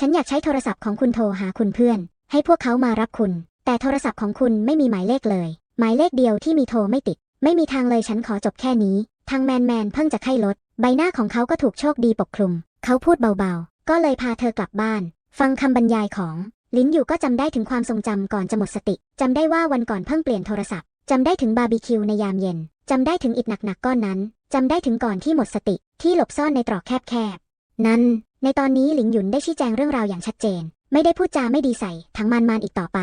ฉันอยากใช้โทรศัพท์ของคุณโทรหาคุณเพื่อน ให้พวกเขามารับคุณ แต่โทรศัพท์ของคุณไม่มีหมายเลขเลย หมายเลขเดียวที่มีโทรไม่ติด ไม่มีทางเลยฉันขอจบแค่นี้ ทางแมนแมนเพิ่งจะไข้ลด ใบหน้าของเขาก็ถูกโชคดีปกคลุม เขาพูดเบาๆ ก็เลยพาเธอกลับบ้าน ฟังคำบรรยายของ ลิ้นอยู่ก็จำได้ถึงความทรงจำก่อนจะหมดสติจำได้ว่าวันก่อนเพิ่งเปลี่ยนโทรศัพท์จำได้ถึงบาร์บีคิวในยามเย็นจำได้ถึงอิฐหนักๆก้อนนั้นจำได้ถึงก่อนที่หมดสติที่หลบซ่อนในตรอกแคบๆนั้น ในตอนนี้หลิงหยุนได้ชี้แจงเรื่องราวอย่างชัดเจน ไม่ได้พูดจาไม่ดีใส่ทั้งมานมานอีกต่อไป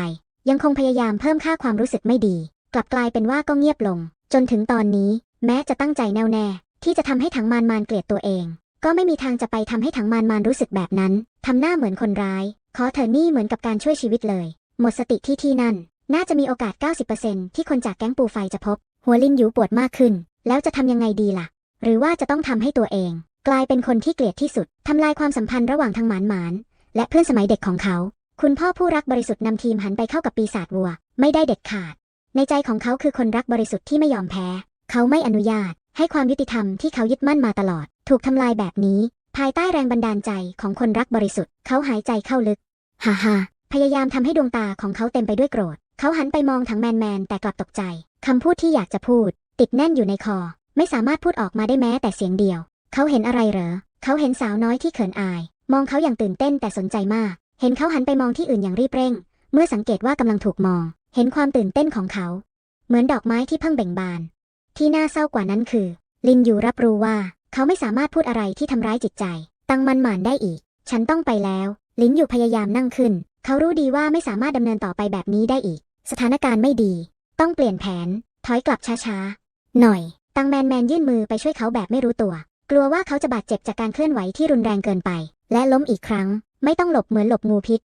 ยังคงพยายามเพิ่มค่าความรู้สึกไม่ดี กลับกลายเป็นว่าก็เงียบลง จนถึงตอนนี้ แม้จะตั้งใจแน่วแน่ ที่จะทำให้ถังมานมานเกลียดตัวเอง ก็ไม่มีทางจะไปทำให้ถังมานมานรู้สึกแบบนั้นทำหน้าเหมือนคนร้าย ขอเธอนี่เหมือนกับการช่วยชีวิตเลย หมดสติที่ที่นั่น น่าจะมีโอกาส 90%ที่คนจากแก๊งปูไฟจะพบ หัวลินอยู่ปวดมากขึ้น แล้วจะทำยังไงดีล่ะ หรือว่าจะต้องทำให้ตัวเอง กลายเป็นคนที่เกลียดที่สุด ทำลายความสัมพันธ์ระหว่างทางหมานหมานและเพื่อนสมัยเด็กของเขา คุณพ่อผู้รักบริสุทธิ์นำทีมหันไปเข้ากับปีศาจวัว ไม่ได้เด็ดขาด ในใจของเขาคือคนรักบริสุทธิ์ที่ไม่ยอมแพ้ เขาไม่อนุญาต ให้ความยุติธรรมที่เขายึดมั่นมาตลอด ถูกทำลายแบบนี้ ภายใต้แรงบันดาลใจของคนรักบริสุทธิ์ เขาหายใจเข้าลึก ฮ่าฮ่าพยายามทำให้ดวงตาของเขาเต็มไปด้วยโกรธ เขาหันไปมองถังแมนแมนแต่กลับตกใจคำพูดที่อยากจะพูด ติดแน่นอยู่ในคอ ไม่สามารถพูดออกมาได้แม้แต่เสียงเดียว เขาเห็นอะไรเหรอ เขาเห็นสาวน้อยที่เขินอาย มองเขาอย่างตื่นเต้นแต่สนใจมาก เห็นเขาหันไปมองที่อื่นอย่างรีบเร่ง เมื่อสังเกตว่ากำลังถูกมอง เห็นความตื่นเต้นของเขา เหมือนดอกไม้ที่เพิ่งเบ่งบาน ที่น่าเศร้ากว่านั้นคือ ลินอยู่รับรู้ว่าเขาไม่สามารถพูดอะไรที่ทำร้ายจิตใจ ตั้งมันหมานได้อีก ฉันต้องไปแล้ว ลินอยู่พยายามนั่งขึ้น เขารู้ดีว่าไม่สามารถดำเนินต่อไปแบบนี้ได้อีก สถานการณ์ไม่ดี ต้องเปลี่ยนแผน ถอยกลับช้าๆ หน่อย ตังแมนแมนยื่นมือไปช่วยเขาแบบไม่รู้ตัว กลัวว่าเขาจะบาดเจ็บจากการเคลื่อนไหวที่รุนแรงเกินไป และล้มอีกครั้ง ไม่ต้องหลบเหมือนหลบงูพิษ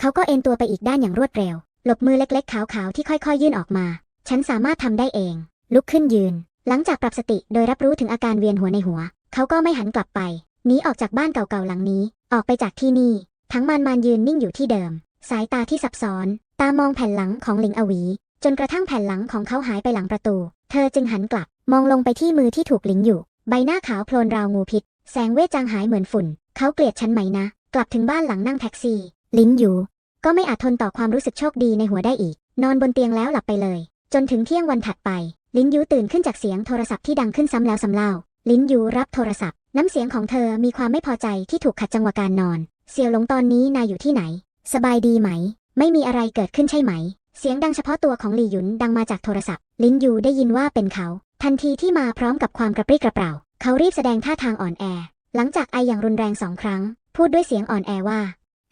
เขาก็เอ็นตัวไปอีกด้านอย่างรวดเร็ว หลบมือเล็กๆขาวๆที่ค่อยๆ ยื่นออกมา ฉันสามารถทำได้เอง ลุกขึ้นยืน หลังจากปรับสติโดยรับรู้ถึงอาการเวียนหัวในหัว เขาก็ไม่หันกลับไปหนีออกจากบ้านเก่าๆหลังนี้ ออกไปจากที่นี่ ทั้งมานมานยืนนิ่งอยู่ที่เดิม สายตาที่ซับซ้อน ตามองแผ่นหลังของหลิงอวี จนกระทั่งแผ่นหลังของเขาหายไปหลังประตู เธอจึงหันกลับ มองลงไปที่มือที่ถูกหลิงอยู่ ใบหน้าขาวโพลนราวงูพิษ แสงเวทจางหายเหมือนฝุ่น เขาเกลียดฉันไหมนะ กลับถึงบ้านหลังนั่งแท็กซี่ ลิ้นอยู่ ก็ไม่อาจทนต่อความรู้สึกโชคดีในหัวได้อีก นอนบนเตียงแล้วหลับไปเลย จนถึงเที่ยงวันถัดไป ลิ้นยูตื่นขึ้นจากเสียงโทรศัพท์ที่ดังขึ้นซ้ำแล้วซ้ำเล่า ลิ้นยูรับโทรศัพท์ น้ำเสียงของเธอมีความไม่พอใจที่ถูกขัดจังหวะการนอน เสี่ยวหลงตอนนี้นายอยู่ที่ไหน สบายดีไหม ไม่มีอะไรเกิดขึ้นใช่ไหม เสียงดังเฉพาะตัวของหลี่หยุนดังมาจากโทรศัพท์ ลิ้นยูได้ยินว่าเป็นเขา ทันทีที่มาพร้อมกับความกระปรี้กระเปร่า เขารีบแสดงท่าทางอ่อนแอ หลังจากไออย่างรุนแรงสองครั้ง พูดด้วยเสียงอ่อนแอว่า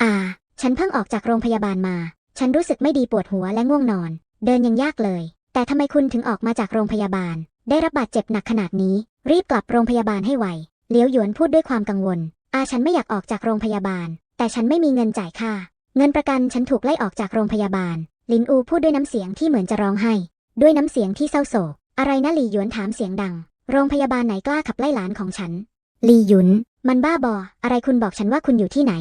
อ่า ฉันเพิ่งออกจากโรงพยาบาลมา ฉันรู้สึกไม่ดีปวดหัวและง่วงนอน เดินยังยากเลย แต่ทำไมคุณถึงออกมาจากโรงพยาบาล ได้รับบาดเจ็บหนักขนาดนี้ รีบกลับโรงพยาบาลให้ไวเลี้ยวหยวนพูดด้วยความกังวล อาฉันไม่อยากออกจากโรงพยาบาล แต่ฉันไม่มีเงินจ่ายค่า เงินประกันฉันถูกไล่ออกจากโรงพยาบาล ลินอูพูดด้วยน้ำเสียงที่เหมือนจะร้องไห้ ด้วยน้ำเสียงที่เศร้าโศก อะไรนะหลี่หยวนถามเสียงดัง โรงพยาบาลไหนกล้าขับไล่หลานของฉัน หลี่หยุน มันบ้าบอ อะไรคุณบอกฉันว่าคุณอยู่ที่ไหน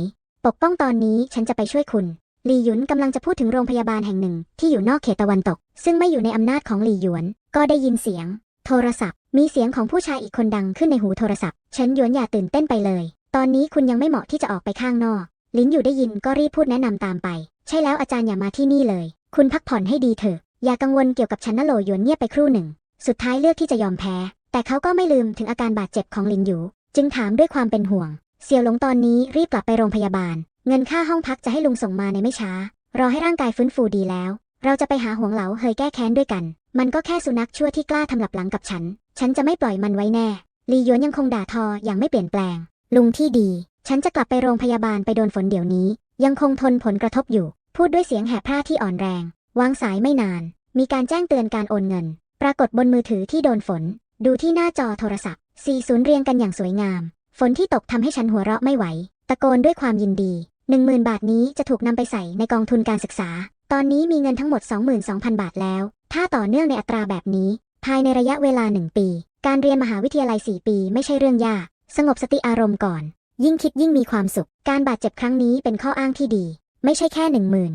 ปกป้องตอนนี้ฉันจะไปช่วยคุณ หลี่หยุนกำลังจะพูดถึงโรงพยาบาลแห่งหนึ่ง ที่อยู่นอกเขตตะวันตก ซึ่งไม่อยู่ในอำนาจของหลี่หยวน ก็ได้ยินเสียง โทรศัพท์ มีเสียงของผู้ชายอีกคนดังขึ้นในหูโทรศัพท์ฉินหยวนอย่าตื่นเต้นไปเลย ตอนนี้คุณยังไม่เหมาะที่จะออกไปข้างนอก ลิ้นอยู่ได้ยินก็รีบพูดแนะนำตามไป ใช่แล้วอาจารย์อย่ามาที่นี่เลย คุณพักผ่อนให้ดีเถอะ อย่ากังวลเกี่ยวกับฉันนะโหลหยวนเงียบไปครู่หนึ่ง สุดท้ายเลือกที่จะยอมแพ้ แต่เขาก็ไม่ลืมถึงอาการบาดเจ็บของลินหยูจึงถามด้วยความเป็นห่วง เสี่ยวหลงตอนนี้รีบกลับไปโรงพยาบาล เงินค่าห้องพักจะให้ลุงส่งมาในไม่ช้า รอให้ร่างกายฟื้นฟูดีแล้ว เราจะไปหาหวงเหลาเฮยแก้แค้นด้วยกัน มันก็แค่สุนัขชั่วที่กล้าทำหลับหลังกับฉัน ฉันจะไม่ปล่อยมันไว้แน่ลีหยวนยังคงด่าทออย่างไม่เปลี่ยนแปลง ลุงที่ดี ฉันจะกลับไปโรงพยาบาลไปโดนฝนเดี๋ยวนี้ ยังคงทนผลกระทบอยู่ พูดด้วยเสียงแหบพร่าที่อ่อนแรง วางสายไม่นาน มีการแจ้งเตือนการโอนเงิน ปรากฏบนมือถือที่โดนฝน ดูที่หน้าจอโทรศัพท์40เรียงกันอย่างสวยงาม ฝนที่ตกทำให้ฉันหัวเราะไม่ไหว ตะโกนด้วยความยินดี10,000บาทนี้จะถูกนำไปใส่ในกองทุนการศึกษา ตอนนี้มีเงินทั้งหมด 22,000 บาทแล้ว ถ้าต่อเนื่องในอัตราแบบนี้ ภายในระยะเวลาหนึ่งปี การเรียนมหาวิทยาลัย 4 ปี ไม่ใช่เรื่องยาก สงบสติอารมณ์ก่อน ยิ่งคิดยิ่งมีความสุข การบาดเจ็บครั้งนี้เป็นข้ออ้างที่ดี ไม่ใช่แค่หนึ่งหมื่น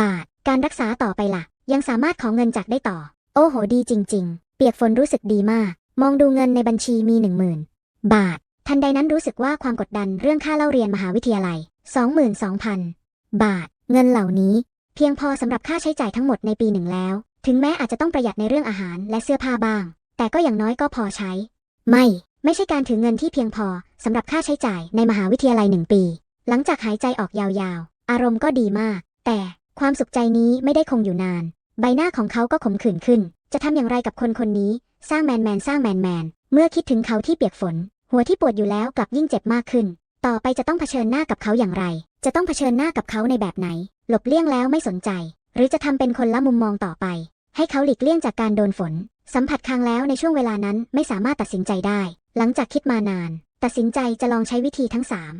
บาท การรักษาต่อไปล่ะ ยังสามารถขอเงินจากได้ต่อ โอ้โหดีจริง ๆ เปียกฝนรู้สึกดีมาก มองดูเงินในบัญชีมีหนึ่งหมื่นบาท ทันใดนั้นรู้สึกว่าความกดดันเรื่องค่าเล่าเรียนมหาวิทยาลัย 22,000 บาท เงินเหล่านี้ เพียงพอสำหรับค่าใช้จ่ายทั้งหมดในปีหนึ่งแล้ว ถึงแม้อาจจะต้องประหยัดในเรื่องอาหารและเสื้อผ้าบ้าง แต่ก็อย่างน้อยก็พอใช้ ไม่ ไม่ใช่การถือเงินที่เพียงพอสำหรับค่าใช้จ่ายในมหาวิทยาลัยหนึ่งปี หลังจากหายใจออกยาวๆ อารมณ์ก็ดีมาก แต่ความสุขใจนี้ไม่ได้คงอยู่นาน ใบหน้าของเขาก็ขมขื่นขึ้น จะทำอย่างไรกับคนคนนี้ สร้างแมนแมนสร้างแมนแมน เมื่อคิดถึงเขาที่เปียกฝน หัวที่ปวดอยู่แล้วกลับยิ่งเจ็บมากขึ้น ต่อไปจะต้องเผชิญหน้ากับเขาอย่างไร จะต้องเผชิญหน้ากับเขาในแบบไหน หลบเลี่ยงแล้วไม่สนใจ หรือจะทำเป็นคนละมุมมองต่อไป ให้เขาหลีกเลี่ยงจากการโดนฝน สัมผัสครั้งแล้วในช่วงเวลานั้นไม่สามารถตัดสินใจได้ หลังจากคิดมานาน ตัดสินใจจะลองใช้วิธีทั้งสาม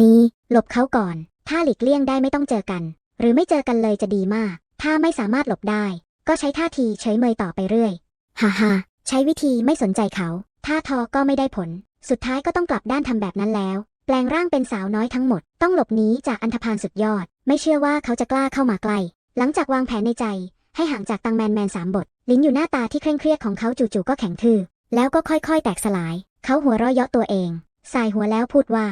นี้ หลบเขาก่อน ถ้าหลีกเลี่ยงได้ไม่ต้องเจอกัน หรือไม่เจอกันเลยจะดีมาก ถ้าไม่สามารถหลบได้ ก็ใช้ท่าทีเฉยเมยต่อไปเรื่อย ฮ่าฮ่าใช้วิธีไม่สนใจเขา ท่าทอก็ไม่ได้ผล สุดท้ายก็ต้องกลับด้านทำแบบนั้นแล้ว แปลงร่างเป็นสาวน้อยทั้งหมด ต้องหลบหนีจากอันธพาลสุดยอด ไม่เชื่อว่าเขาจะกล้าเข้ามาใกล้ หลังจากวางแผนในใจ ให้ห่างจากตังแมนแมนสามบท ลิ้นอยู่หน้าตาที่เคร่งเครียดของเขาจู่ๆก็แข็งทื่อ แล้วก็ค่อยๆ แตกสลาย เขาหัวเราะเยาะตัวเอง สายหัวแล้วพูดว่า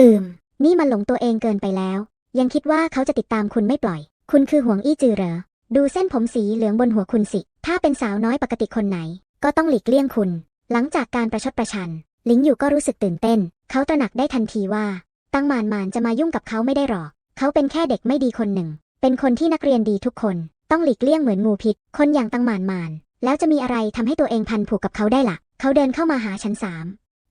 อืม นี่มันหลงตัวเองเกินไปแล้ว ยังคิดว่าเขาจะติดตามคุณไม่ปล่อย คุณคือห่วงอี้จือเหรอ ดูเส้นผมสีเหลืองบนหัวคุณสิ ถ้าเป็นสาวน้อยปกติคนไหน ก็ต้องหลีกเลี่ยงคุณ หลังจากการประชดประชัน ลิงอยู่ก็รู้สึกตื่นเต้น เขาตระหนักได้ทันทีว่า ตั้งมานมานจะมายุ่งกับเขาไม่ได้หรอก เขาเป็นแค่เด็กไม่ดีคนหนึ่ง เป็นคนที่นักเรียนดีทุกคน ต้องหลีกเลี่ยงเหมือนงูพิษ คนอย่างตั้งมานมาน แล้วจะมีอะไรทำให้ตัวเองพันผูกกับเขาได้ล่ะ เขาเดินเข้ามาหาฉันสาม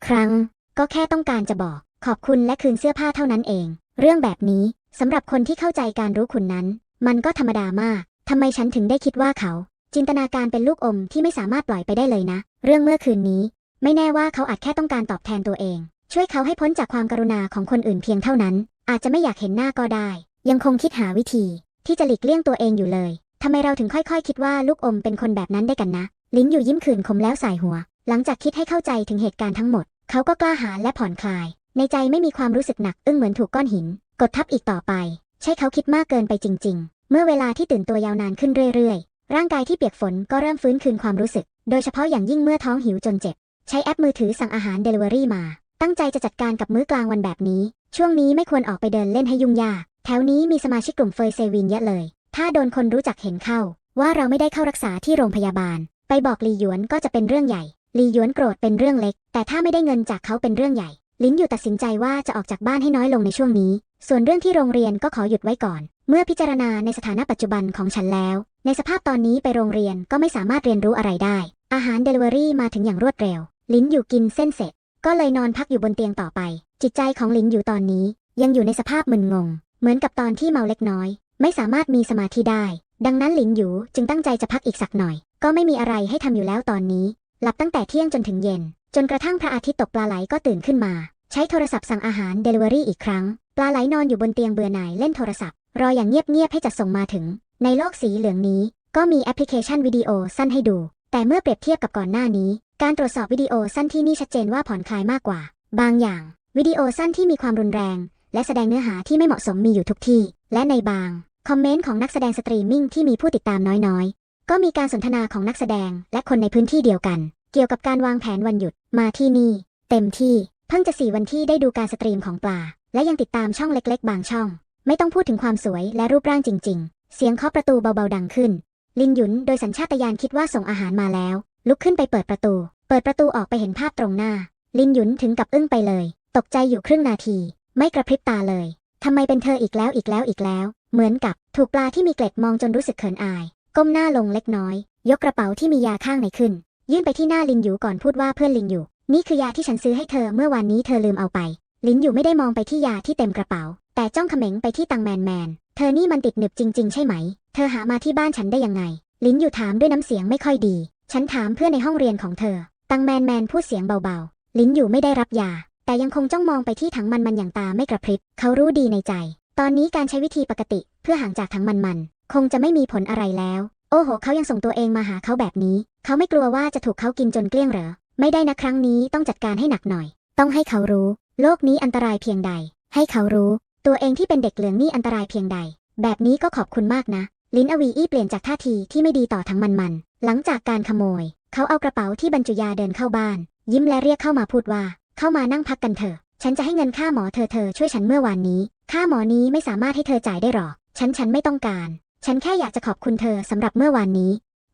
ครั้ง ก็แค่ต้องการจะบอก ขอบคุณและคืนเสื้อผ้าเท่านั้นเอง เรื่องแบบนี้สำหรับคนที่เข้าใจการรู้คุณนั้น มันก็ธรรมดามากทำไมฉันถึงได้คิดว่าเขา จินตนาการเป็นลูกอมที่ไม่สามารถปล่อยไปได้เลยนะ เรื่องเมื่อคืนนี้ ไม่แน่ว่าเขาอาจแค่ต้องการตอบแทนตัวเอง ช่วยเขาให้พ้นจากความกรุณาของคนอื่นเพียงเท่านั้น อาจจะไม่อยากเห็นหน้าก็ได้ ยังคงคิดหาวิธี ที่จะหลีกเลี่ยงตัวเองอยู่เลยทำไมเราถึงค่อยๆ คิดว่าลูกอมเป็นคนแบบนั้นได้กันนะ ลิ้นอยู่ยิ้มขื่นคมแล้วสายหัว หลังจากคิดให้เข้าใจถึงเหตุการณ์ทั้งหมด เขาก็กล้าหาญและผ่อนคลาย ในใจไม่มีความรู้สึกหนักอึ้งเหมือนถูกก้อนหิน กดทับอีกต่อไป ใช่เขาคิดมากเกินไปจริง ๆ เมื่อเวลาที่ตื่นตัวยาวนานขึ้นเรื่อยๆ ร่างกายที่เปียกฝนก็เริ่มฟื้นคืนความรู้สึก โดยเฉพาะอย่างยิ่งเมื่อท้องหิวจนเจ็บ ใช้แอปมือถือสั่งอาหารเดลิเวอรี่มา ตั้งใจจะจัดการกับมื้อกลางวันแบบนี้ ช่วงนี้ไม่ควรออกไปเดินเล่นให้ยุ่งยาก แถวนี้มีสมาชิกกลุ่มเฟยเซวินเยอะเลย ถ้าโดนคนรู้จักเห็นเข้า ว่าเราไม่ได้เข้ารักษาที่โรงพยาบาล ไปบอกลีหยวนก็จะเป็นเรื่องใหญ่ลีหยวนโกรธเป็นเรื่องเล็ก แต่ถ้าไม่ได้เงินจากเขาเป็นเรื่องใหญ่ ลิ้นอยู่ตัดสินใจว่าจะออกจากบ้านให้น้อยลงในช่วงนี้ ส่วนเรื่องที่โรงเรียนก็ขอหยุดไว้ก่อน เมื่อพิจารณาในสถานะปัจจุบันของฉันแล้ว ในสภาพตอนนี้ไปโรงเรียนก็ไม่สามารถเรียนรู้อะไรได้ อาหารเดลิเวอรี่มาถึงอย่างรวดเร็ว ลิ้นอยู่กินเส้นเสร็จ ก็เลยนอนพักอยู่บนเตียงต่อไป จิตใจของลิ้นอยู่ตอนนี้ ยังอยู่ในสภาพมึนงง เหมือนกับตอนที่เมาเล็กน้อย ไม่สามารถมีสมาธิได้ ดังนั้นหลินหยูจึงตั้งใจจะพักอีกสักหน่อย ก็ไม่มีอะไรให้ทำอยู่แล้วตอนนี้ หลับตั้งแต่เที่ยงจนถึงเย็น จนกระทั่งพระอาทิตย์ตกปลาไหลก็ตื่นขึ้นมา ใช้โทรศัพท์สั่งอาหารเดลิเวอรี่อีกครั้ง ปลาไหลนอนอยู่บนเตียงเบื่อหน่ายเล่นโทรศัพท์ รออย่างเงียบๆให้จัดส่งมาถึง ในโลกสีเหลืองนี้ ก็มีแอปพลิเคชันวิดีโอสั้นให้ดู แต่เมื่อเปรียบเทียบกับก่อนหน้านี้ การตรวจสอบวิดีโอสั้นที่นี่ชัดเจนว่าผ่อนคลายมากกว่า บางอย่าง วิดีโอสั้นที่มีความรุนแรง และแสดงเนื้อหาที่ไม่เหมาะสมมีอยู่ทุกที่ และในบางคอมเมนต์ของนักแสดงสตรีมมิ่งที่มีผู้ติดตามน้อยๆ ก็มีการสนทนาของนักแสดงและคนในพื้นที่เดียวกัน เกี่ยวกับการวางแผนวันหยุดมาที่นี่ เต็มที่ เพิ่งจะสี่วันที่ได้ดูการสตรีมของปลา และยังติดตามช่องเล็กๆ บางช่อง ไม่ต้องพูดถึงความสวยและรูปร่างจริง ๆ เสียงเคาะประตูเบาๆดังขึ้น ลินหยุนโดยสัญชาตญาณคิดว่าส่งอาหารมาแล้ว ลุกขึ้นไปเปิดประตู เปิดประตูออกไปเห็นภาพตรงหน้า ลินหยุนถึงกับอึ้งไปเลย ตกใจอยู่ครึ่งนาที ไม่กระพริบตาเลยทำไมเป็นเธออีกแล้วอีกแล้วอีกแล้ว เหมือนกับถูกปลาที่มีเกล็ดมองจนรู้สึกเขินอาย ก้มหน้าลงเล็กน้อย ยกกระเป๋าที่มียาข้างในขึ้น ยื่นไปที่หน้าลินหยูก่อนพูดว่าเพื่อนลินหยู นี่คือยาที่ฉันซื้อให้เธอเมื่อวานนี้เธอลืมเอาไป ลินหยูไม่ได้มองไปที่ยาที่เต็มกระเป๋า แต่จ้องเขม็งไปที่ตังแมนแมน เธอนี่มันติดหนึบจริง ๆ ใช่ไหม เธอหามาที่บ้านฉันได้ยังไง ลินหยูถามด้วยน้ำเสียงไม่ค่อยดี ฉันถามเพื่อนในห้องเรียนของเธอ ตังแมนแมนพูดเสียงเบาๆ ลินหยูไม่ได้รับยา แต่ยังคงจ้องมองไปที่ถังมันมันอย่างตาไม่กระพริบ เขารู้ดีในใจ ตอนนี้การใช้วิธีปกติ เพื่อห่างจากถังมันมัน คงจะไม่มีผลอะไรแล้ว โอ้โห เขายังส่งตัวเองมาหาเขาแบบนี้ เขาไม่กลัวว่าจะถูกเขากินจนเกลี้ยงเหรอ ไม่ได้นะครั้งนี้ต้องจัดการให้หนักหน่อย ต้องให้เขารู้ โลกนี้อันตรายเพียงใด ให้เขารู้ ตัวเองที่เป็นเด็กเหลืองนี่อันตรายเพียงใด แบบนี้ก็ขอบคุณมากนะ ลินอวีอี้เปลี่ยนจากท่าทีที่ไม่ดีต่อทั้งมันมันหลังจากการขโมย เขาเอากระเป๋าที่บรรจุยาเดินเข้าบ้าน ยิ้มและเรียกเข้ามาพูดว่า เข้ามานั่งพักกันเถอะ ฉันจะให้เงินค่าหมอเธอเธอช่วยฉันเมื่อวานนี้ ค่าหมอนี้ไม่สามารถให้เธอจ่ายได้หรอก ฉันฉันไม่ต้องการ ฉันแค่อยากจะขอบคุณเธอสำหรับเมื่อวานนี้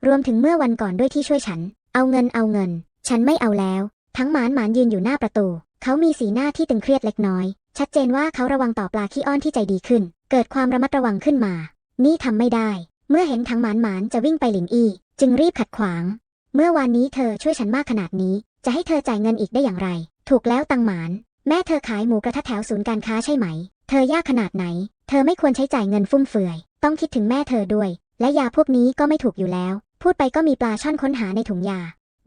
รวมถึงเมื่อวันก่อนด้วยที่ช่วยฉัน เอาเงินเอาเงิน ฉันไม่เอาแล้ว ทั้งหมานหมานยืนอยู่หน้าประตู เขามีสีหน้าที่ตึงเครียดเล็กน้อย ชัดเจนว่าเขาระวังต่อปลาขี้อ้อนที่ใจดีขึ้น เกิดความระมัดระวังขึ้นมา นี่ทำไม่ได้ เมื่อเห็นทั้งหมานหมานจะวิ่งไปหลินอี้ จึงรีบขัดขวาง เมื่อวานนี้เธอช่วยฉันมากขนาดนี้ จะให้เธอจ่ายเงินอีกได้อย่างไร ถูกแล้วตังหมาน แม่เธอขายหมูกระทะแถวศูนย์การค้าใช่ไหม เธอยากขนาดไหน เธอไม่ควรใช้จ่ายเงินฟุ่มเฟือย ต้องคิดถึงแม่เธอด้วย และยาพวกนี้ก็ไม่ถูกอยู่แล้ว พูดไปก็มีปลาช่อนค้นหาในถุงยา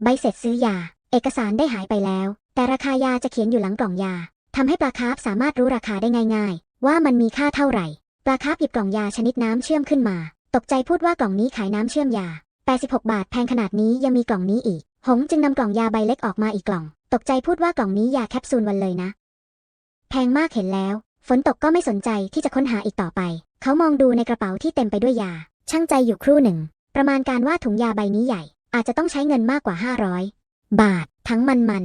ใบเสร็จซื้อยา เอกสารได้หายไปแล้ว แต่ราคายาจะเขียนอยู่หลังกล่องยาทำให้ปลาคาร์ฟสามารถรู้ราคาได้ง่าย ๆ ว่ามันมีค่าเท่าไหร่ ปลาคาร์ฟหยิบกล่องยาชนิดน้ำเชื่อมขึ้นมา ตกใจพูดว่ากล่องนี้ขายน้ำเชื่อมยา 86 บาทแพงขนาดนี้ยังมีกล่องนี้อีก หงจึงนำกล่องยาใบเล็กออกมาอีกกล่อง ตกใจพูดว่ากล่องนี้ยาแคปซูลวันเลยนะ แพงมากเห็นแล้ว ฝนตกก็ไม่สนใจที่จะค้นหาอีกต่อไป เขามองดูในกระเป๋าที่เต็มไปด้วยยา ช่างใจอยู่ครู่หนึ่ง ประมาณการว่าถุงยาใบนี้ใหญ่ อาจจะต้องใช้เงินมากกว่า 500 บาท ทั้งมันมัน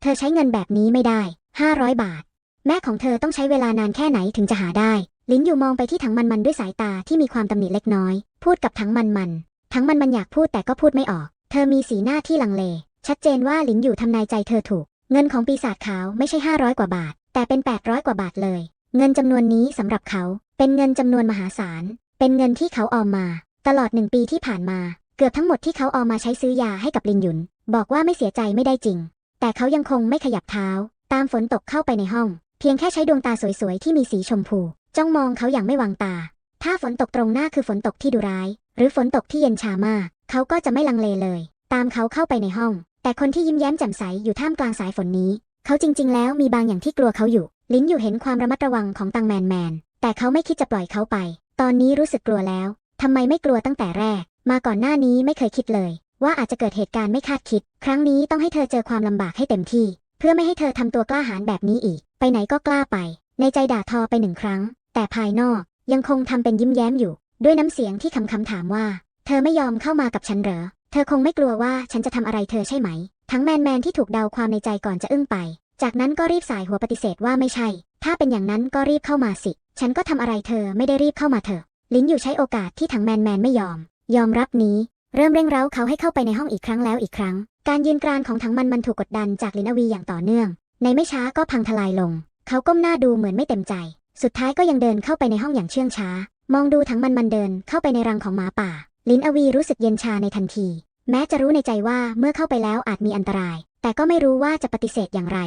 เธอใช้เงินแบบนี้ไม่ได้ 500 บาท แม่ของเธอต้องใช้เวลานานแค่ไหนถึงจะหาได้ ลิ้นอยู่มองไปที่ถังมันมันด้วยสายตาที่มีความตำหนิเล็กน้อย พูดกับถังมันมันถังมันมันอยากพูดแต่ก็พูดไม่ออก เธอมีสีหน้าที่ลังเล ชัดเจนว่าลิ้นอยู่ทำนายใจเธอถูก เงินของปีศาจขาวไม่ใช่ 500 กว่าบาท แต่เป็น 800 กว่าบาทเลย เงินจำนวนนี้สำหรับเขาเป็นเงินจำนวนมหาศาล เป็นเงินที่เขาออมมา ตลอดหนึ่งปีที่ผ่านมา เกือบทั้งหมดที่เขาออมมาใช้ซื้อยาให้กับลินหยุน บอกว่าไม่เสียใจไม่ได้จริง แต่เขายังคงไม่ขยับเท้า ตามฝนตกเข้าไปในห้อง เพียงแค่ใช้ดวงตาสวยๆ ที่มีสีชมพู จ้องมองเขาอย่างไม่วางตา ถ้าฝนตกตรงหน้าคือฝนตกที่ดุร้าย หรือฝนตกที่เย็นชามาก เขาก็จะไม่ลังเลเลย ตามเขาเข้าไปในห้อง แต่คนที่ยิ้มแย้มแจ่มใสอยู่ท่ามกลางสายฝนนี้ เขาจริง ๆ แล้วมีบางอย่างที่กลัวเขาอยู่ ลิ้นอยู่เห็นความระมัดระวังของตังแมนแมน แต่เขาไม่คิดจะปล่อยเขาไป ตอนนี้รู้สึกกลัวแล้วทำไมไม่กลัวตั้งแต่แรก มาก่อนหน้านี้ไม่เคยคิดเลย ว่าอาจจะเกิดเหตุการณ์ไม่คาดคิด ครั้งนี้ต้องให้เธอเจอความลำบากให้เต็มที่ เพื่อไม่ให้เธอทำตัวกล้าหาญแบบนี้อีก ไปไหนก็กล้าไป ในใจด่าทอไปหนึ่งครั้ง แต่ภายนอกยังคงทำเป็นยิ้มแย้มอยู่ ด้วยน้ำเสียงที่คำคำถามว่า เธอไม่ยอมเข้ามากับฉันเหรอ เธอคงไม่กลัวว่าฉันจะทำอะไรเธอใช่ไหม ทั้งแมนแมนที่ถูกเดาความในใจก่อนจะอึ้งไป จากนั้นก็รีบสายหัวปฏิเสธว่าไม่ใช่ ถ้าเป็นอย่างนั้นก็รีบเข้ามาสิ ฉันก็ทำอะไรเธอไม่ได้รีบเข้ามาเถอะลิ้นอยู่ใช้โอกาสที่ถังแมนแมนไม่ยอม ยอมรับนี้ เริ่มเร่งเร้าเขาให้เข้าไปในห้องอีกครั้งแล้วอีกครั้ง การยืนกรานของถังมันมันถูกกดดันจากลินอวีอย่างต่อเนื่อง ในไม่ช้าก็พังทลายลง เขาก้มหน้าดูเหมือนไม่เต็มใจ สุดท้ายก็ยังเดินเข้าไปในห้องอย่างเชื่องช้า มองดูถังมันมันเดินเข้าไปในรังของหมาป่า ลินอวีรู้สึกเย็นชาในทันที แม้จะรู้ในใจว่าเมื่อเข้าไปแล้วอาจมีอันตราย แต่ก็ไม่รู้ว่าจะปฏิเสธอย่างไร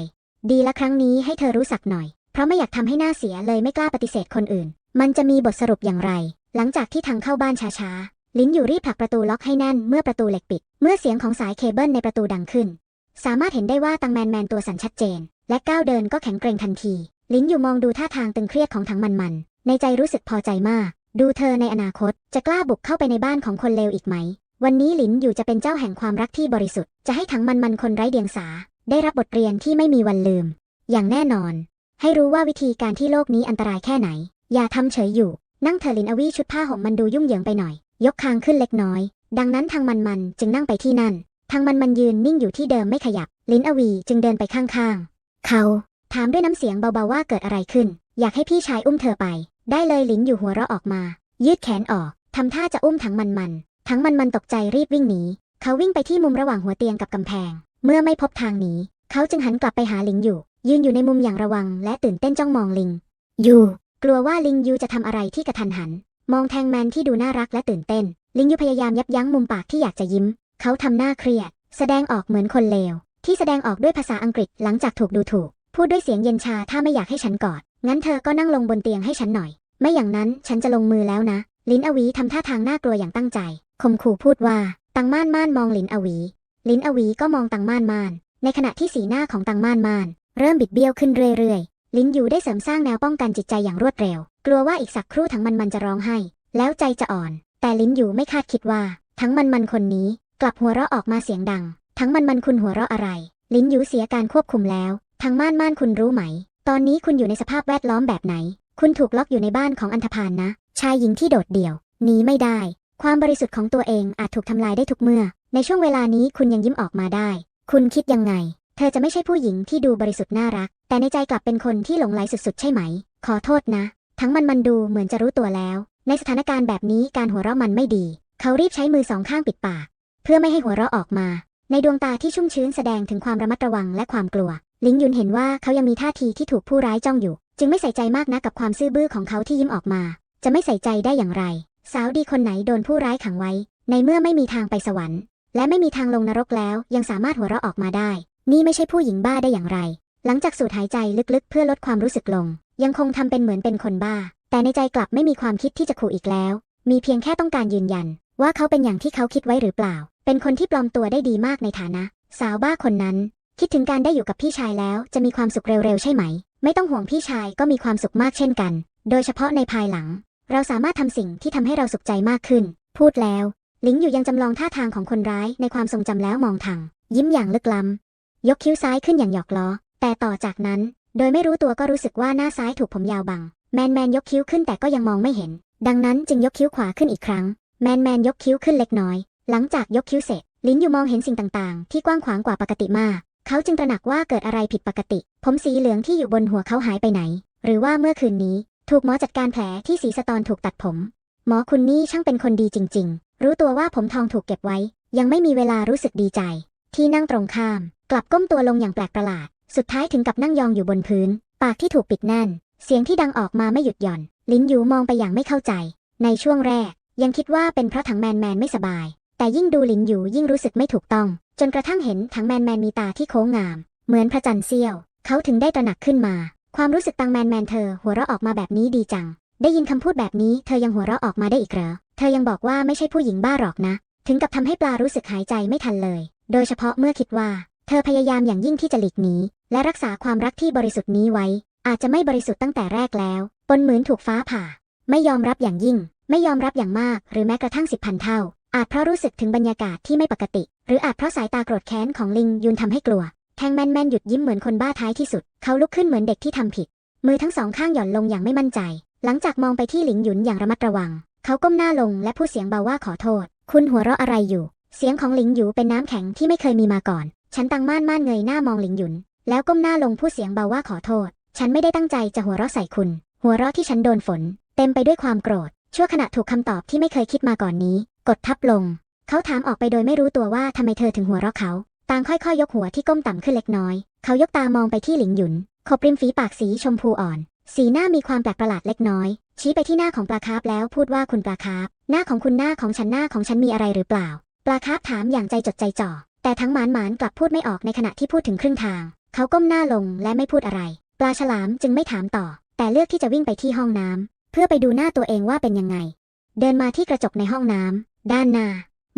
ดีละครั้งนี้ให้เธอรู้สักหน่อย เพราะไม่อยากทำให้หน้าเสียเลยไม่กล้าปฏิเสธคนอื่น มันจะมีบทสรุปอย่างไร หลังจากที่ทางเข้าบ้านช้าๆ ลิ้นอยู่รีบผลักประตูล็อกให้แน่นเมื่อประตูเหล็กปิด เมื่อเสียงของสายเคเบิลในประตูดังขึ้น สามารถเห็นได้ว่าตังแมนแมนตัวสั่นชัดเจน และก้าวเดินก็แข็งเกรงทันที ลิ้นอยู่มองดูท่าทางตึงเครียดของทั้งมันมัน ในใจรู้สึกพอใจมาก ดูเธอในอนาคต จะกล้าบุกเข้าไปในบ้านของคนเลวอีกไหม วันนี้ลินอยู่จะเป็นเจ้าแห่งความรักที่บริสุทธิ์ จะให้ทั้งมันมันคนไร้เดียงสา ได้รับบทเรียนที่ไม่มีวันลืม อย่างแน่นอน ให้รู้ว่าวิธีการที่โลกนี้อันตรายแค่ไหน อย่าทำเฉยอยู่ นั่งเธอลินอวีชุดผ้าห่มมันดูยุ่งเหยิงไปหน่อย ยกคางขึ้นเล็กน้อย ดังนั้นทางมันมันจึงนั่งไปที่นั่น ทางมันมันยืนนิ่งอยู่ที่เดิมไม่ขยับ ลินอวีจึงเดินไปข้างๆ เขาถามด้วยน้ำเสียงเบาๆว่าเกิดอะไรขึ้น อยากให้พี่ชายอุ้มเธอไป ได้เลยลินอยู่หัวเราะออกมา ยืดแขนออกทำท่าจะอุ้มทั้งมันมันทั้งมันมันตกใจรีบวิ่งหนี เขาวิ่งไปที่มุมระหว่างหัวเตียงกับกำแพง เมื่อไม่พบทางหนี เขาจึงหันกลับไปหาลิงอยู่ ยืนอยู่ในมุมอย่างระวังและตื่นเต้นจ้องมองลิงยูกลัวว่าลิงยูจะทำอะไรที่กระทันหัน มองแทงแมนที่ดูน่ารักและตื่นเต้น ลิงยูพยายามยับยั้งมุมปากที่อยากจะยิ้ม เขาทำหน้าเครียด แสดงออกเหมือนคนเลว ที่แสดงออกด้วยภาษาอังกฤษหลังจากถูกดูถูก พูดด้วยเสียงเย็นชาถ้าไม่อยากให้ฉันกอด งั้นเธอก็นั่งลงบนเตียงให้ฉันหน่อย ไม่อย่างนั้นฉันจะลงมือแล้วนะ ลินอวีทำท่าทางน่ากลัวอย่างตั้งใจคมขู่พูดว่า ตังม่านม่านมองลินอวี ลินอวีก็มองตังม่านม่าน ในขณะที่สีหน้าของตังม่านม่าน เริ่มบิดเบี้ยวขึ้นเรื่อยๆ ลินยูได้เสริมสร้างแนวป้องกันจิตใจอย่างรวดเร็ว กลัวว่าอีกสักครู่ทั้งมันมันจะร้องไห้ แล้วใจจะอ่อน แต่ลินยูไม่คาดคิดว่า ทั้งมันมันคนนี้ กลับหัวเราะออกมาเสียงดัง ทั้งมันมันคุณหัวเราะอะไร ลินยูเสียการควบคุมแล้ว ทั้งม่านม่านคุณรู้ไหม ตอนนี้คุณอยู่ในสภาพแวดล้อมแบบไหน คุณถูกล็อกอยู่ในบ้านของอันธพาลนะ ชายหญิงที่โดดเดี่ยวหนีไม่ได้ ความบริสุทธิ์ของตัวเองอาจถูกทำลายได้ทุกเมื่อ ในช่วงเวลานี้คุณยังยิ้มออกมาได้ คุณคิดยังไง เธอจะไม่ใช่ผู้หญิงที่ดูบริสุทธิ์น่ารัก แต่ในใจกลับเป็นคนที่หลงไหลสุดๆ ใช่ไหม ขอโทษนะ ทั้งมันมันดูเหมือนจะรู้ตัวแล้ว ในสถานการณ์แบบนี้การหัวเราะมันไม่ดี เขารีบใช้มือสองข้างปิดปาก เพื่อไม่ให้หัวเราะออกมา ในดวงตาที่ชุ่มชื้นแสดงถึงความระมัดระวังและความกลัว ลิงยุนเห็นว่าเขายังมีท่าทีที่ถูกผู้ร้ายจ้องอยู่ จึงไม่ใส่ใจมากนะกับความซื่อบื้อของเขาที่ยิ้มออกมา จะไม่ใส่ใจได้อย่างไร สาวดีคนไหนโดนผู้ร้ายขังไว้ ในเมื่อไม่มีทางไปสวรรค์ และไม่มีทางลงนรกแล้ว ยังสามารถหัวเราะออกมาได้ นี่ไม่ใช่ผู้หญิงบ้าได้อย่างไร หลังจากสูดหายใจลึกๆ เพื่อลดความรู้สึกลง ยังคงทำเป็นเหมือนเป็นคนบ้า แต่ในใจกลับไม่มีความคิดที่จะขู่อีกแล้ว มีเพียงแค่ต้องการยืนยัน ว่าเขาเป็นอย่างที่เขาคิดไว้หรือเปล่า เป็นคนที่ปลอมตัวได้ดีมากในฐานะ สาวบ้าคนนั้น คิดถึงการได้อยู่กับพี่ชายแล้ว จะมีความสุขเร็วๆใช่ไหม ไม่ต้องห่วงพี่ชายก็มีความสุขมากเช่นกัน โดยเฉพาะในภายหลัง เราสามารถทำสิ่งที่ทำให้เราสุขใจมากขึ้น พูดแล้วลิงอยู่ยังจำลองท่าทางของคนร้ายในความทรงจำแล้วมองทางยิ้มอย่างลึกล้ำยกคิ้วซ้ายขึ้นอย่างหยอกล้อ แต่ต่อจากนั้น โดยไม่รู้ตัวก็รู้สึกว่าหน้าซ้ายถูกผมยาวบัง แมนแมนยกคิ้วขึ้นแต่ก็ยังมองไม่เห็น ดังนั้นจึงยกคิ้วขวาขึ้นอีกครั้ง แมนแมนยกคิ้วขึ้นเล็กน้อย หลังจากยกคิ้วเสร็จ ลิ้นอยู่มองเห็นสิ่งต่างๆ ที่กว้างขวางกว่าปกติมาก เขาจึงตระหนักว่าเกิดอะไรผิดปกติ ผมสีเหลืองที่อยู่บนหัวเขาหายไปไหน หรือว่าเมื่อคืนนี้ ถูกหมอจัดการแผลที่ศีรษะตอนถูกตัดผม หมอคุณนี่ช่างเป็นคนดีจริง ๆ รู้ตัวว่าผมทองถูกเก็บไว้ ยังไม่มีเวลารู้สึกดีใจ ที่นั่งตรงข้าม กลับก้มตัวลงอย่างแปลกประหลาด สุดท้ายถึงกับนั่งยองอยู่บนพื้น ปากที่ถูกปิดแน่น เสียงที่ดังออกมาไม่หยุดหย่อน ลิ้นยูมองไปอย่างไม่เข้าใจ ในช่วงแรก ยังคิดว่าเป็นเพราะถังแมนแมนไม่สบาย แต่ยิ่งดูลินยูยิ่งรู้สึกไม่ถูกต้อง จนกระทั่งเห็นถังแมนแมนมีตาที่โค้งงาม เหมือนพระจันทร์เสี้ยว เขาถึงได้ตระหนักขึ้นมา ความรู้สึกตังแมนแมนเธอหัวเราะออกมาแบบนี้ดีจัง ได้ยินคำพูดแบบนี้เธอยังหัวเราะออกมาได้อีกเหรอ เธอยังบอกว่าไม่ใช่ผู้หญิงบ้าหรอกนะ ถึงกับทำให้ปลารู้สึกหายใจไม่ทันเลย โดยเฉพาะเมื่อคิดว่า เธอพยายามอย่างยิ่งที่จะหลีกหนีและรักษาความรักที่บริสุทธิ์นี้ไว้ อาจจะไม่บริสุทธิ์ตั้งแต่แรกแล้วปนเหมือนถูกฟ้าผ่า ไม่ยอมรับอย่างยิ่ง ไม่ยอมรับอย่างมาก หรือแม้กระทั่งสิบพันเท่า อาจเพราะรู้สึกถึงบรรยากาศที่ไม่ปกติ หรืออาจเพราะสายตาโกรธแค้นของลิงยุนทำให้กลัวแทงแมนแมนหยุดยิ้มเหมือนคนบ้าท้ายที่สุด เขาลุกขึ้นเหมือนเด็กที่ทำผิด มือทั้งสองข้างหย่อนลงอย่างไม่มั่นใจ หลังจากมองไปที่หลิงหยุนอย่างระมัดระวัง เขาก้มหน้าลงและพูดเสียงเบาว่าขอโทษ คุณหัวเราะอะไรอยู่ เสียงของหลิงหยูเป็นน้ำแข็งที่ไม่เคยมีมาก่อน ฉันตังม่านม่านเงยหน้ามองหลิงหยุน แล้วก้มหน้าลงพูดเสียงเบาว่าขอโทษ ฉันไม่ได้ตั้งใจจะหัวเราะใส่คุณ หัวเราะที่ฉันโดนฝน เต็มไปด้วยความโกรธ ชั่วขณะถูกคำตอบที่ไม่เคยคิดมาก่อนนี้ กดทับลง เขาถามออกไปโดยไม่รู้ตัวว่าทำไมเธอถึงหัวเราะเขาต่างค่อยๆยกหัวที่ก้มต่ำขึ้นเล็กน้อย เขายกตามองไปที่หลิงหยุน ขบริมฝีปากสีชมพูอ่อน สีหน้ามีความแปลกประหลาดเล็กน้อย ชี้ไปที่หน้าของปลาคาร์ฟแล้วพูดว่าคุณปลาคาร์ฟหน้าของคุณหน้าของฉันหน้าของฉันมีอะไรหรือเปล่า ปลาคาร์ฟถามอย่างใจจดใจจ่อ แต่ทั้งหมานหมานกลับพูดไม่ออกในขณะที่พูดถึงครึ่งทาง เขาก้มหน้าลงและไม่พูดอะไร ปลาฉลามจึงไม่ถามต่อ แต่เลือกที่จะวิ่งไปที่ห้องน้ำเพื่อไปดูหน้าตัวเองว่าเป็นยังไง เดินมาที่กระจกในห้องน้ำด้านหน้า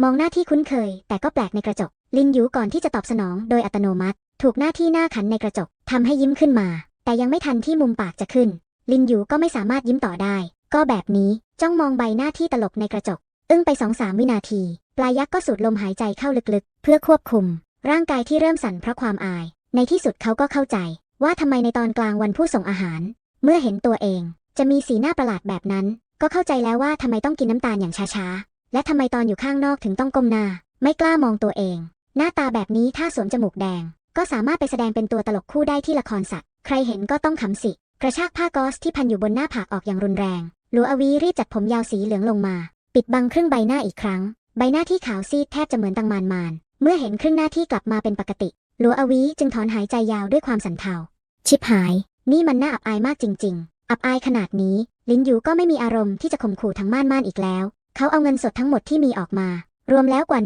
มองหน้าที่คุ้นเคย แต่ก็แปลกในกระจก ลินยูก่อนที่จะตอบสนองโดยอัตโนมัติ ถูกหน้าที่หน้าขันในกระจกทำให้ยิ้มขึ้นมา แต่ยังไม่ทันที่มุมปากจะขึ้น ลินยูก็ไม่สามารถยิ้มต่อได้ ก็แบบนี้จ้องมองใบหน้าที่ตลกในกระจก อึ้งไปสองสามวินาที ปลายักษ์ก็สูดลมหายใจเข้าลึกๆ เพื่อควบคุม ร่างกายที่เริ่มสั่นเพราะความอาย ในที่สุดเขาก็เข้าใจ ว่าทำไมในตอนกลางวันผู้ส่งอาหาร เมื่อเห็นตัวเอง จะมีสีหน้าประหลาดแบบนั้น ก็เข้าใจแล้วว่าทำไมต้องกินน้ำตาลอย่างช้าๆ และทำไมตอนอยู่ข้างนอกถึงต้องก้มหน้า ไม่กล้ามองตัวเอง หน้าตาแบบนี้ถ้าสวมจมูกแดง ก็สามารถไปแสดงเป็นตัวตลกคู่ได้ที่ละครสัตว์ ใครเห็นก็ต้องขำสิกระชากผ้ากอสที่พันอยู่บนหน้าผากออกอย่างรุนแรงหลัวอวีรีบจัดผมยาวสีเหลืองลงมา ปิดบังครึ่งใบหน้าอีกครั้ง ใบหน้าที่ขาวซีดแทบจะเหมือนตังมานมานเมื่อเห็นครึ่งหน้าที่กลับมาเป็นปกติหลัวอวีจึงถอนหายใจยาวด้วยความสันเทาชิบหาย นี่มันน่าอับอายมากจริง ๆ อับอายขนาดนี้ ลินยูก็ไม่มีอารมณ์ที่จะข่มขู่ทั้งม่านม่านอีกแล้ว เขาเอาเงินสดทั้งหมดที่มีออกมา รวมแล้วกว่า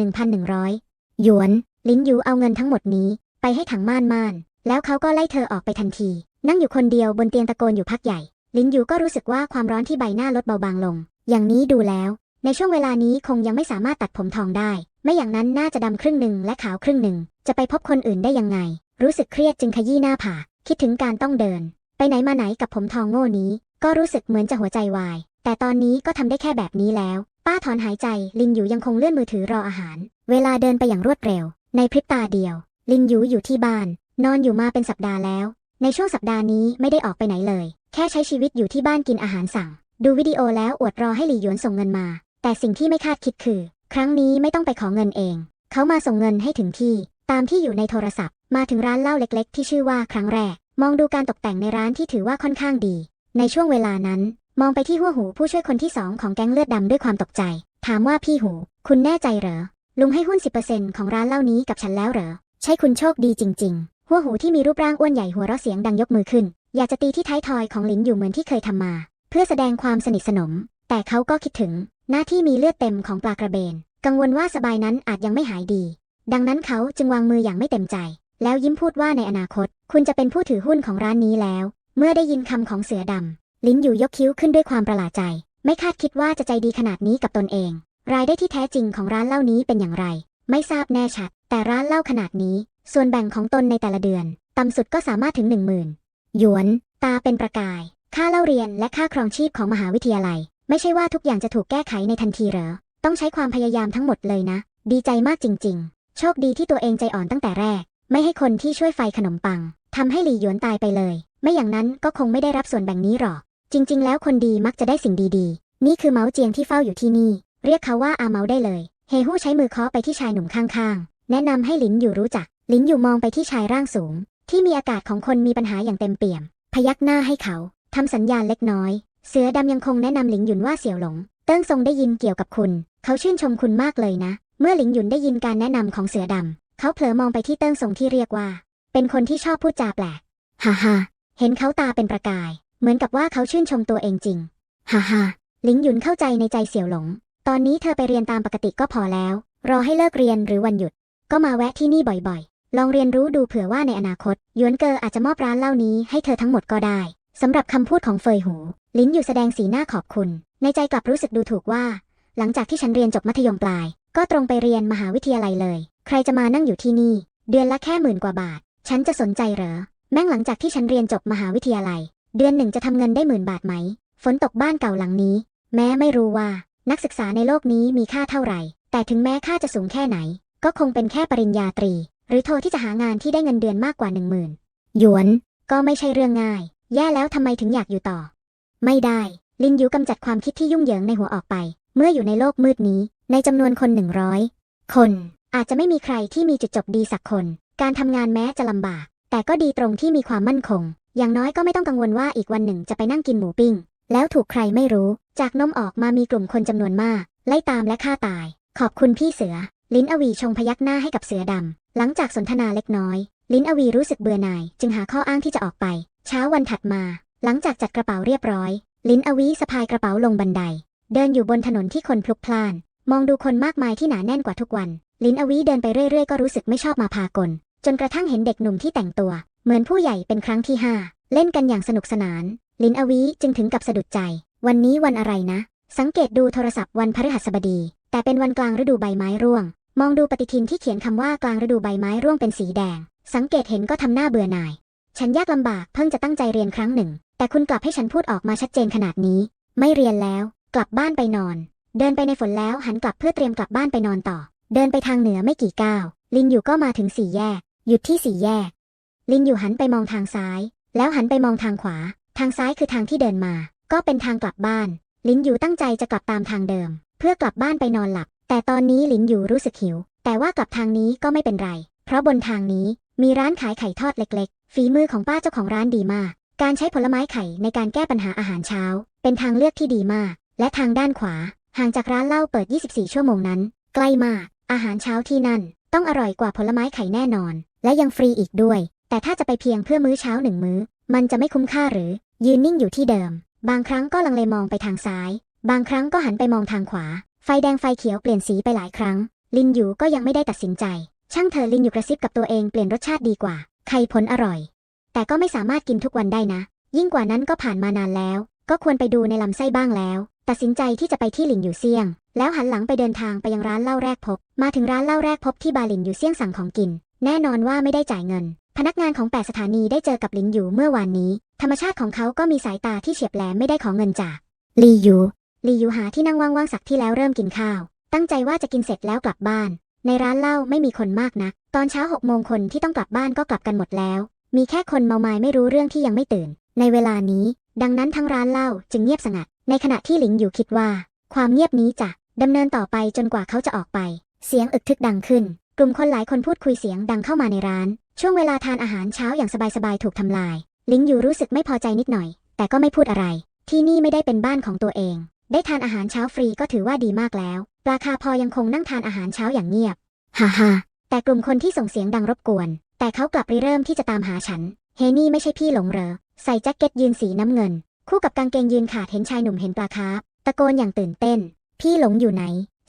1,100 หยวน ลินยูเอาเงินทั้งหมดนี้ ไปให้ถังม่านม่าน แล้วเขาก็ไล่เธอออกไปทันที นั่งอยู่คนเดียวบนเตียงตะโกนอยู่พักใหญ่ ลินยูก็รู้สึกว่าความร้อนที่ใบหน้าลดเบาบางลง อย่างนี้ดูแล้ว ในช่วงเวลานี้คงยังไม่สามารถตัดผมทองได้ ไม่อย่างนั้นน่าจะดำครึ่งหนึ่งและขาวครึ่งหนึ่ง จะไปพบคนอื่นได้ยังไง รู้สึกเครียดจึงขยี้หน้าผาก คิดถึงการต้องเดิน ไปไหนมาไหนกับผมทองโง่นี้ ก็รู้สึกเหมือนจะหัวใจวาย แต่ตอนนี้ก็ทำได้แค่แบบนี้แล้ว ป้าถอนหายใจ ลินอยู่ยังคงเลื่อนมือถือรออาหาร เวลาเดินไปอย่างรวดเร็ว ในพริบตาเดียว ลินอยู่อยู่ที่บ้าน นอนอยู่มาเป็นสัปดาห์แล้ว ในช่วงสัปดาห์นี้ไม่ได้ออกไปไหนเลย แค่ใช้ชีวิตอยู่ที่บ้านกินอาหารสั่งดูวิดีโอแล้วอวดรอให้หลี่หยวนส่งเงินมา แต่สิ่งที่ไม่คาดคิดคือ ครั้งนี้ไม่ต้องไปขอเงินเอง เขามาส่งเงินให้ถึงที่ ตามที่อยู่ในโทรศัพท์ มาถึงร้านเหล้าเล็ก ๆ ที่ชื่อว่าครั้งแรก มองดูการตกแต่งในร้านที่ถือว่าค่อนข้างดี ในช่วงเวลานั้น มองไปที่หัวหูผู้ช่วยคนที่สองของแก๊งเลือดดำด้วยความตกใจ ถามว่าพี่หู คุณแน่ใจเหรอ ลุงให้หุ้น 10%ของร้านเหล้านี้กับฉันแล้วเหรอ ใช่คุณโชคดีจริง ๆ หัวหูที่มีรูปร่างอ้วนใหญ่หัวเราะเสียงดังยกมือขึ้น อยากจะตีที่ท้ายทอยของหลินอยู่เหมือนที่เคยทำมา เพื่อแสดงความสนิทสนม แต่เขาก็คิดถึง หน้าที่มีเลือดเต็มของปลากระเบน กังวลว่าสบายนั้นอาจยังไม่หายดี ดังนั้นเขาจึงวางมืออย่างไม่เต็มใจ แล้วยิ้มพูดว่าในอนาคต คุณจะเป็นผู้ถือหุ้นของร้านนี้แล้ว เมื่อได้ยินคำของเสือดำลิ้นอยู่ยกคิ้วขึ้นด้วยความประหลาดใจ ไม่คาดคิดว่าจะใจดีขนาดนี้กับตนเอง รายได้ที่แท้จริงของร้านเหล้านี้เป็นอย่างไร ไม่ทราบแน่ชัด แต่ร้านเหล้าขนาดนี้ ส่วนแบ่งของตนในแต่ละเดือนต่ำสุดก็สามารถถึงหนึ่งหมื่นหยวน ตาเป็นประกาย ค่าเล่าเรียนและค่าครองชีพของมหาวิทยาลัย ไม่ใช่ว่าทุกอย่างจะถูกแก้ไขในทันทีเหรอ ต้องใช้ความพยายามทั้งหมดเลยนะ ดีใจมากจริง ๆ โชคดีที่ตัวเองใจอ่อนตั้งแต่แรก ไม่ให้คนที่ช่วยไฟขนมปังทำให้หลี่หยวนตายไปเลย ไม่อย่างนั้นก็คงไม่ได้รับส่วนแบ่งนี้หรอก จริง ๆ แล้วคนดีมักจะได้สิ่งดีๆ นี่คือเมาเจียงที่เฝ้าอยู่ที่นี่ เรียกเขาว่าอาเมาได้เลย เฮฮู้ใช้มือเคาะไปที่ชายหนุ่มข้างๆ แนะนำให้หลินอยู่รู้จัก หลินอยู่มองไปที่ชายร่างสูง ที่มีอากาศของคนมีปัญหาอย่างเต็มเปี่ยม พยักหน้าให้เขาทำสัญญาณเล็กน้อย เสือดำยังคงแนะนำหลิงหยุนว่าเสี่ยวหลง เติ้งทรงได้ยินเกี่ยวกับคุณ เขาชื่นชมคุณมากเลยนะ เมื่อหลิงหยุนได้ยินการแนะนำของเสือดำ เขาเผลอมองไปที่เติ้งทรงที่เรียกว่า เป็นคนที่ชอบพูดจาแปลก ฮ่าฮ่าเห็นเขาตาเป็นประกาย เหมือนกับว่าเขาชื่นชมตัวเองจริง ฮ่าฮ่าหลิงหยุนเข้าใจในใจเสี่ยวหลง ตอนนี้เธอไปเรียนตามปกติก็พอแล้ว รอให้เลิกเรียนหรือวันหยุด ก็มาแวะที่นี่บ่อยๆ ลองเรียนรู้ดูเผื่อว่าในอนาคต หยวนเกออาจจะมอบร้านเหล้านี้ให้เธอทั้งหมดก็ได้สำหรับคำพูดของเฟยหู ลิ้นอยู่แสดงสีหน้าขอบคุณ ในใจกลับรู้สึกดูถูกว่า หลังจากที่ฉันเรียนจบมัธยมปลาย ก็ตรงไปเรียนมหาวิทยาลัยเลย ใครจะมานั่งอยู่ที่นี่ เดือนละแค่หมื่นกว่าบาท ฉันจะสนใจเหรอ แม่งหลังจากที่ฉันเรียนจบมหาวิทยาลัย เดือนหนึ่งจะทำเงินได้หมื่นบาทไหม ฝนตกบ้านเก่าหลังนี้ แม้ไม่รู้ว่า นักศึกษาในโลกนี้มีค่าเท่าไหร่ แต่ถึงแม้ค่าจะสูงแค่ไหน ก็คงเป็นแค่ปริญญาตรี หรือโทที่จะหางานที่ได้เงินเดือนมากกว่าหนึ่งหมื่นหยวน ก็ไม่ใช่เรื่องง่าย แย่แล้วทำไมถึงอยากอยู่ต่อ ไม่ได้ ลินยูกำจัดความคิดที่ยุ่งเหยิงในหัวออกไป เมื่ออยู่ในโลกมืดนี้ ในจำนวนคนหนึ่งร้อยคน อาจจะไม่มีใครที่มีจุดจบดีสักคน การทำงานแม้จะลำบาก แต่ก็ดีตรงที่มีความมั่นคง อย่างน้อยก็ไม่ต้องกังวลว่าอีกวันหนึ่งจะไปนั่งกินหมูปิ้ง แล้วถูกใครไม่รู้ จากนมออกมามีกลุ่มคนจำนวนมาก ไล่ตามและฆ่าตาย ขอบคุณพี่เสือ ลิ้นอวีชงพยักหน้าให้กับเสือดำหลังจากสนทนาเล็กน้อย ลิ้นอวีรู้สึกเบื่อหน่าย จึงหาข้ออ้างที่จะออกไป เช้าวันถัดมา หลังจากจัดกระเป๋าเรียบร้อย ลินอวีสะพายกระเป๋าลงบันได เดินอยู่บนถนนที่คนพลุกพล่าน มองดูคนมากมายที่หนาแน่นกว่าทุกวัน ลินอวีเดินไปเรื่อยๆ ก็รู้สึกไม่ชอบมาพากล จนกระทั่งเห็นเด็กหนุ่มที่แต่งตัว เหมือนผู้ใหญ่เป็นครั้งที่ห้าเล่นกันอย่างสนุกสนาน ลินอวีจึงถึงกับสะดุดใจ วันนี้วันอะไรนะ สังเกตดูโทรศัพท์วันพฤหัสบดี แต่เป็นวันกลางฤดูใบไม้ร่วง มองดูปฏิทินที่เขียนคำว่ากลางฤดูใบไม้ร่วงเป็นสีแดง สังเกตเห็นก็ทำหน้าเบื่อหน่าย ฉันยากลำบากเพิ่งจะตั้งใจเรียนครั้งหนึ่ง แต่คุณกลับให้ฉันพูดออกมาชัดเจนขนาดนี้ ไม่เรียนแล้ว กลับบ้านไปนอน เดินไปในฝนแล้วหันกลับเพื่อเตรียมกลับบ้านไปนอนต่อ เดินไปทางเหนือไม่กี่ก้าว ลินอยู่ก็มาถึงสี่แยก หยุดที่สี่แยก ลินอยู่หันไปมองทางซ้าย แล้วหันไปมองทางขวา ทางซ้ายคือทางที่เดินมา ก็เป็นทางกลับบ้าน ลินอยู่ตั้งใจจะกลับตามทางเดิม เพื่อกลับบ้านไปนอนหลับ แต่ตอนนี้ลินอยู่รู้สึกหิว แต่ว่ากลับทางนี้ก็ไม่เป็นไร เพราะบนทางนี้มีร้านขายไข่ทอดเล็ก ๆ ฝีมือของป้าเจ้าของร้านดีมาก การใช้ผลไม้ไข่ในการแก้ปัญหาอาหารเช้า เป็นทางเลือกที่ดีมาก และทางด้านขวา ห่างจากร้านเหล้าเปิด 24 ชั่วโมงนั้น ใกล้มาก อาหารเช้าที่นั่น ต้องอร่อยกว่าผลไม้ไข่แน่นอน และยังฟรีอีกด้วย แต่ถ้าจะไปเพียงเพื่อมื้อเช้าหนึ่งมื้อ มันจะไม่คุ้มค่าหรือ ยืนนิ่งอยู่ที่เดิม บางครั้งก็ลังเลมองไปทางซ้าย บางครั้งก็หันไปมองทางขวา ไฟแดงไฟเขียวเปลี่ยนสีไปหลายครั้ง ลินอยู่ก็ยังไม่ได้ตัดสินใจ ช่างเธอลินอยู่กระซิบกับตัวเองเปลี่ยนรสชาติดีกว่า ไข่ผลอร่อย แต่ก็ไม่สามารถกินทุกวันได้นะ ยิ่งกว่านั้นก็ผ่านมานานแล้ว ก็ควรไปดูในลำไส้บ้างแล้ว ตัดสินใจที่จะไปที่หลินอยู่เซียง แล้วหันหลังไปเดินทางไปยังร้านเหล้าแรกพบ มาถึงร้านเหล้าแรกพบที่บาหลินอยู่เซียงสั่งของกิน แน่นอนว่าไม่ได้จ่ายเงิน พนักงานของแปดสถานีได้เจอกับหลินอยู่เมื่อวานนี้ ธรรมชาติของเขาก็มีสายตาที่เฉียบแหลมไม่ได้ขอเงินจากลียูลียูหาที่นั่งว่างๆสักที่แล้วเริ่มกินข้าว ตั้งใจว่าจะกินเสร็จแล้วกลับบ้าน ในร้านเหล้าไม่มีคนมากนะตอนเช้าหกโมงคนที่ต้องกลับบ้านก็กลับกันหมดแล้ว มีแค่คนเมาไม้ไม่รู้เรื่องที่ยังไม่ตื่น ในเวลานี้ ดังนั้นทั้งร้านเหล้าจึงเงียบสงัด ในขณะที่หลิงอยู่คิดว่า ความเงียบนี้จะดำเนินต่อไปจนกว่าเขาจะออกไป เสียงอึกทึกดังขึ้น กลุ่มคนหลายคนพูดคุยเสียงดังเข้ามาในร้าน ช่วงเวลาทานอาหารเช้าอย่างสบายๆถูกทำลาย ลิงอยู่รู้สึกไม่พอใจนิดหน่อย แต่ก็ไม่พูดอะไร ที่นี่ไม่ได้เป็นบ้านของตัวเอง ได้ทานอาหารเช้าฟรีก็ถือว่าดีมากแล้วปลาคาพอยังคงนั่งทานอาหารเช้าอย่างเงียบ ฮ่าฮ่าแต่กลุ่มคนที่ส่งเสียงดังรบกวน แต่เขากลับริเริ่มที่จะตามหาฉัน เฮนี่ไม่ใช่พี่หลงเหรอ ใส่แจ็คเก็ตยีนสีน้ำเงิน คู่กับกางเกงยีนขาดเห็นชายหนุ่มเห็นปลาคาร์ฟตะโกนอย่างตื่นเต้น พี่หลงอยู่ไหน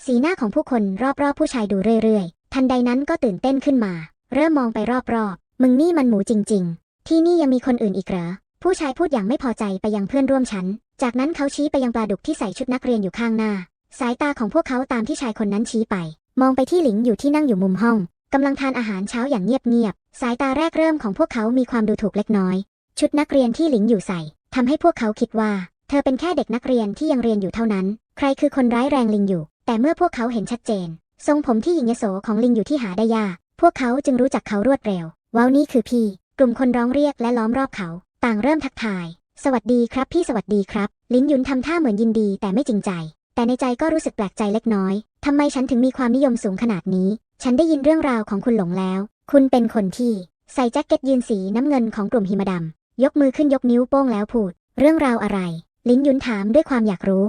สีหน้าของผู้คนรอบๆผู้ชายดูเรื่อยๆ ทันใดนั้นก็ตื่นเต้นขึ้นมา เริ่มมองไปรอบๆ มึงนี่มันหมูจริง ๆ ที่นี่ยังมีคนอื่นอีกเหรอ ผู้ชายพูดอย่างไม่พอใจไปยังเพื่อนร่วมชั้น จากนั้นเขาชี้ไปยังปลาดุกที่ใส่ชุดนักเรียนอยู่ข้างหน้า สายตาของพวกเขาตามที่ชายคนนั้นชี้ไป มองไปที่หลิงอยู่ที่นั่งอยู่มุมห้อง กำลังทานอาหารเช้าอย่างเงียบๆ สายตาแรกเริ่มของพวกเขามีความดูถูกเล็กน้อย ชุดนักเรียนที่หลิงอยู่ใส่ทำให้พวกเขาคิดว่า เธอเป็นแค่เด็กนักเรียนที่ยังเรียนอยู่เท่านั้น ใครคือคนร้ายแรงลิงอยู่ แต่เมื่อพวกเขาเห็นชัดเจน ทรงผมที่หญิงยโสของลิงอยู่ที่หาได้ยาก พวกเขาจึงรู้จักเขารวดเร็วว้าวนี่คือพี่ กลุ่มคนร้องเรียกและล้อมรอบเขา ต่างเริ่มทักทาย สวัสดีครับพี่สวัสดีครับ ลินยุนทำท่าเหมือนยินดีแต่ไม่จริงใจ แต่ในใจก็รู้สึกแปลกใจเล็กน้อยทำไมฉันถึงมีความนิยมสูงขนาดนี้ ฉันได้ยินเรื่องราวของคุณหลงแล้ว คุณเป็นคนที่ใส่แจ็คเก็ตยีนสีน้ำเงินของกลุ่มหิมะดำยกมือขึ้นยกนิ้วโป้งแล้วพูด เรื่องราวอะไร ลิ้นยุนถามด้วยความอยากรู้